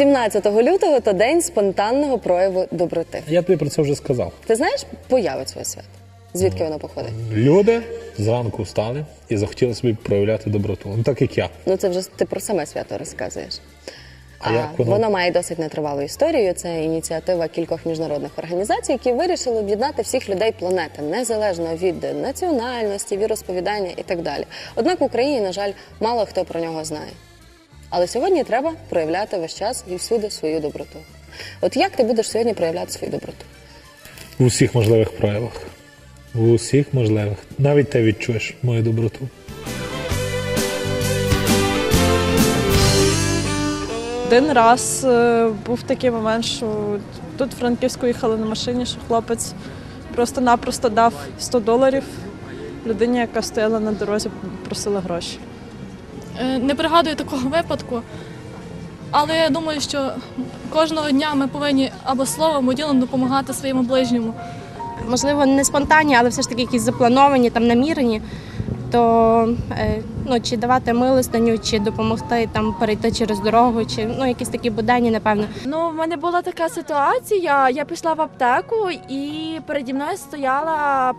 17 лютого то день спонтанного прояву доброти. Я тобі про це вже сказав. Ти знаєш появи своє свято? Звідки воно походить? Люди зранку встали і захотіли собі проявляти доброту. Ну так як я. Ну це вже ти про саме свято розказуєш. А як воно? воно має досить нетривалу історію. Це ініціатива кількох міжнародних організацій, які вирішили об'єднати всіх людей планети незалежно від національності, віросповідання і так далі. Однак в Україні, на жаль, мало хто про нього знає. Але сьогодні треба проявляти весь час і всюди свою доброту. От як ти будеш сьогодні проявляти свою доброту? В усіх можливих проявах. В усіх можливих. Навіть ти відчуєш мою доброту. Один раз е, був такий момент, що тут в Франківську їхали на машині, що хлопець просто-напросто дав 100 доларів людині, яка стояла на дорозі, просила гроші. Е, Не пригадую такого випадку, але я думаю, що кожного дня ми повинні або словом, або ділом допомагати своєму ближньому. можливо, не спонтанні, але все ж таки якісь заплановані, там намірені, то е, ну, чи давати милостиню, чи допомогти там перейти через дорогу, чи ну, якісь такі буденні, напевно. Ну, в мене була така ситуація. Я пішла в аптеку і переді мною стояла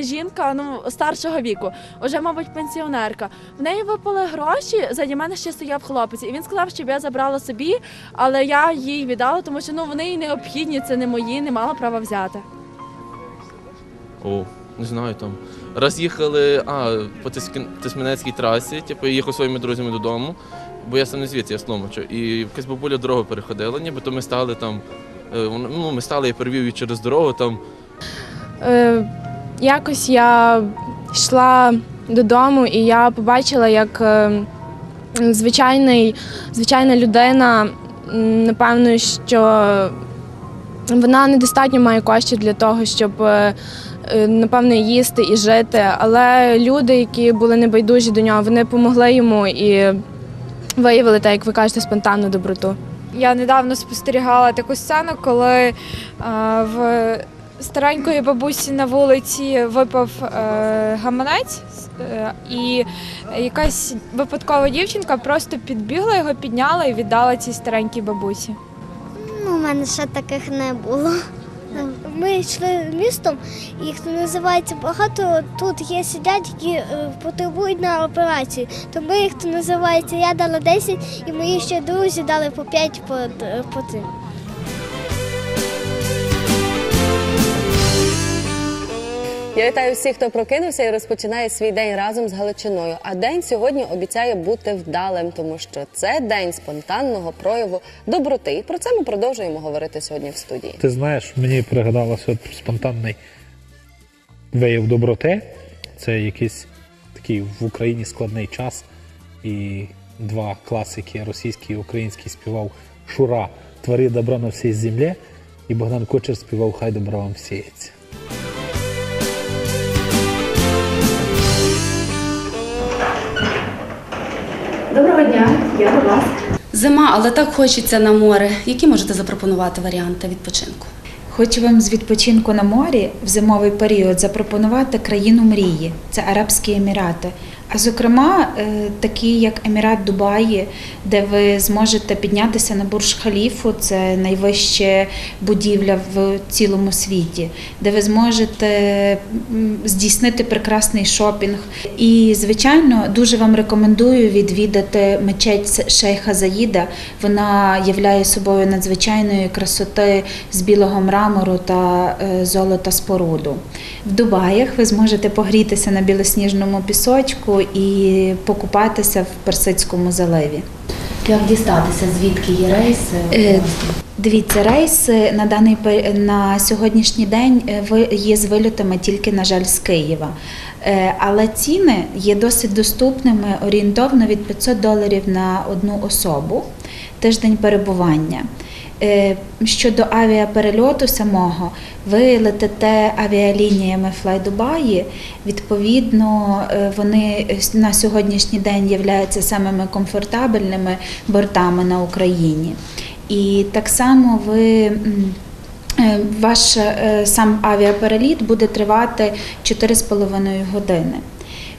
жінка ну, старшого віку, уже, мабуть, пенсіонерка. В неї випали гроші, заді мене ще стояв хлопець. І він сказав, щоб я забрала собі, але я їй віддала, тому що ну, вони їй необхідні, це не мої, не мала права взяти. О, не знаю там. Раз їхали а, по Тисменецькій трасі, типу, я їхав своїми друзями додому, бо я сам не звідси, я з. І якась бабуля дорогу переходила, нібито ми стали там. е, Ну, ми стали, я перевів її через дорогу там. Е, якось я йшла додому, і я побачила, як е, звичайний, звичайна людина, напевно, що вона недостатньо має коштів для того, щоб. е, е, Напевно, їсти і жити, але люди, які були небайдужі до нього, вони допомогли йому і виявили, так як ви кажете, спонтанну доброту. Я недавно спостерігала таку сцену, коли в старенької бабусі на вулиці випав е, гаманець, е, і якась випадкова дівчинка просто підбігла його, підняла і віддала цій старенькій бабусі. Ну, у мене ще таких не було. Ми йшли містом, їх називається багато. Тут є сидять, які е, потребують на операцію. То ми їх називається Я дала 10 і мої ще друзі дали по 5 по, по тим. Я вітаю всіх, хто прокинувся і розпочинає свій день разом з Галичиною. А день сьогодні обіцяє бути вдалим, тому що це день спонтанного прояву доброти. І про це ми продовжуємо говорити сьогодні в студії. Ти знаєш, мені пригадалося спонтанний вияв доброти. Це якийсь такий в Україні складний час. І два класики, російський і український, співав Шура Твори добро на всій землі. І Богдан Кочер співав Хай добро вам сіється. Доброго дня, я до вас. Зима, але так хочеться на море. Які можете запропонувати варіанти відпочинку? Хочу вам з відпочинку на морі в зимовий період запропонувати країну мрії це Арабські Емірати. Зокрема, е, такі як Емірат Дубаї, де ви зможете піднятися на Бурж Халіфу, це найвища будівля в цілому світі, де ви зможете здійснити прекрасний шопінг. І, звичайно, дуже вам рекомендую відвідати мечеть Шейха Заїда. Вона являє собою надзвичайної красоти з білого мрамору та е, золота споруду. В Дубаях ви зможете погрітися на білосніжному пісочку і покупатися в Персидському заливі. Як дістатися, звідки є рейси? Е, Дивіться, рейси на даний на сьогоднішній день е, є з вильотами тільки, на жаль, з Києва. Е, Але ціни є досить доступними, орієнтовно від 500 доларів на одну особу, тиждень перебування. Е, Щодо авіаперельоту самого, ви летите авіалініями Fly Відповідно, е, вони на сьогоднішній день являються самими комфортабельними бортами на Україні. І так само ви. е, Ваш сам авіапереліт буде тривати 4,5 години.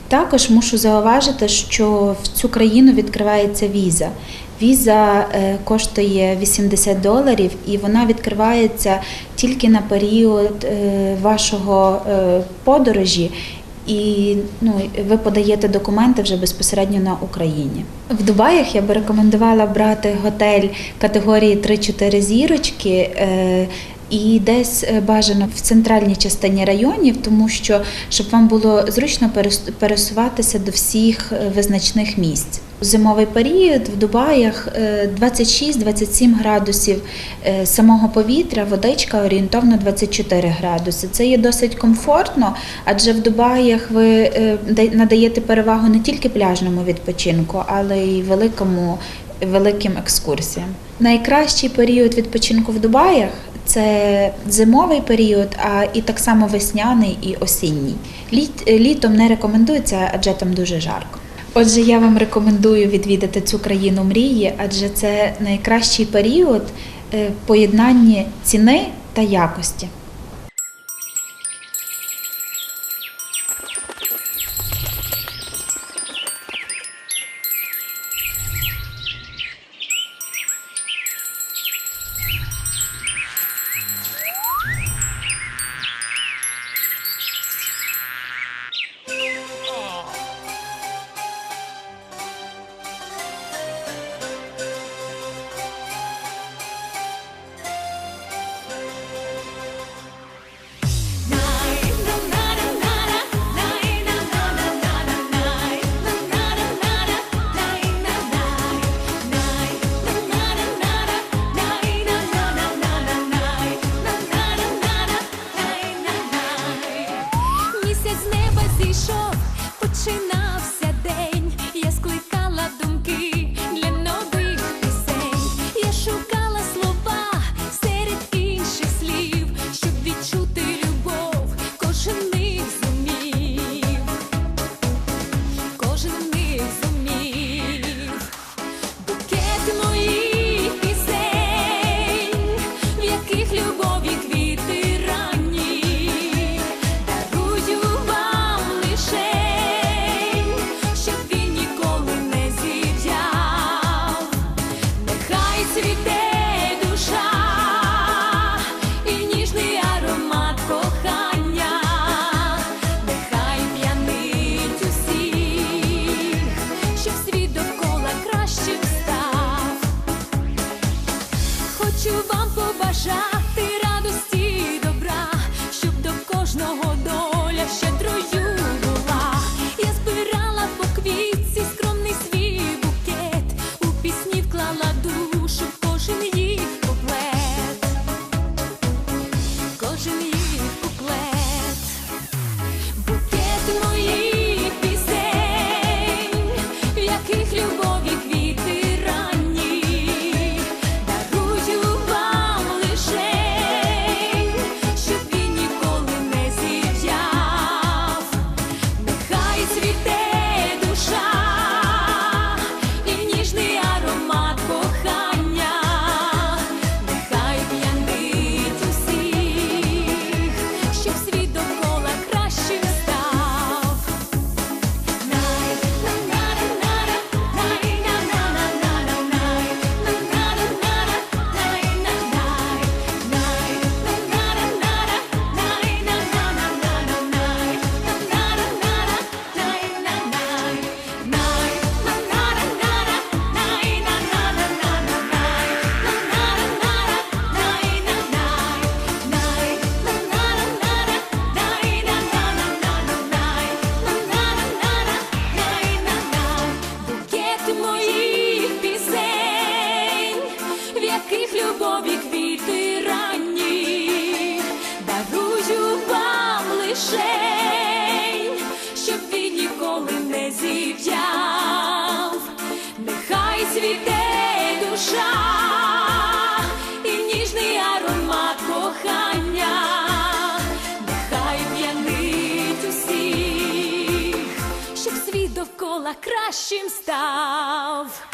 Також мушу зауважити, що в цю країну відкривається віза. Віза е, коштує 80 доларів і вона відкривається тільки на період е, вашого е, подорожі. І ну, ви подаєте документи вже безпосередньо на Україні. В Дубаях я би рекомендувала брати готель категорії 3-4 зірочки. І десь е, бажано в центральній частині районів, тому що щоб вам було зручно пересуватися до всіх е, визначних місць. Зимовий період в Дубаях е, 26-27 градусів е, самого повітря, водичка орієнтовно 24 градуси. Це є досить комфортно, адже в Дубаях ви надаєте перевагу не тільки пляжному відпочинку, але й великому, великим екскурсіям. Найкращий період відпочинку в Дубаях це зимовий період, а і так само весняний і осінній. Літ, літом не рекомендується, адже там дуже жарко. Отже, я вам рекомендую відвідати цю країну мрії, адже це найкращий період е, поєднання ціни та якості. Цвіте душа і ніжний аромат кохання, нехай п'янить усіх, щоб світ довкола кращим став.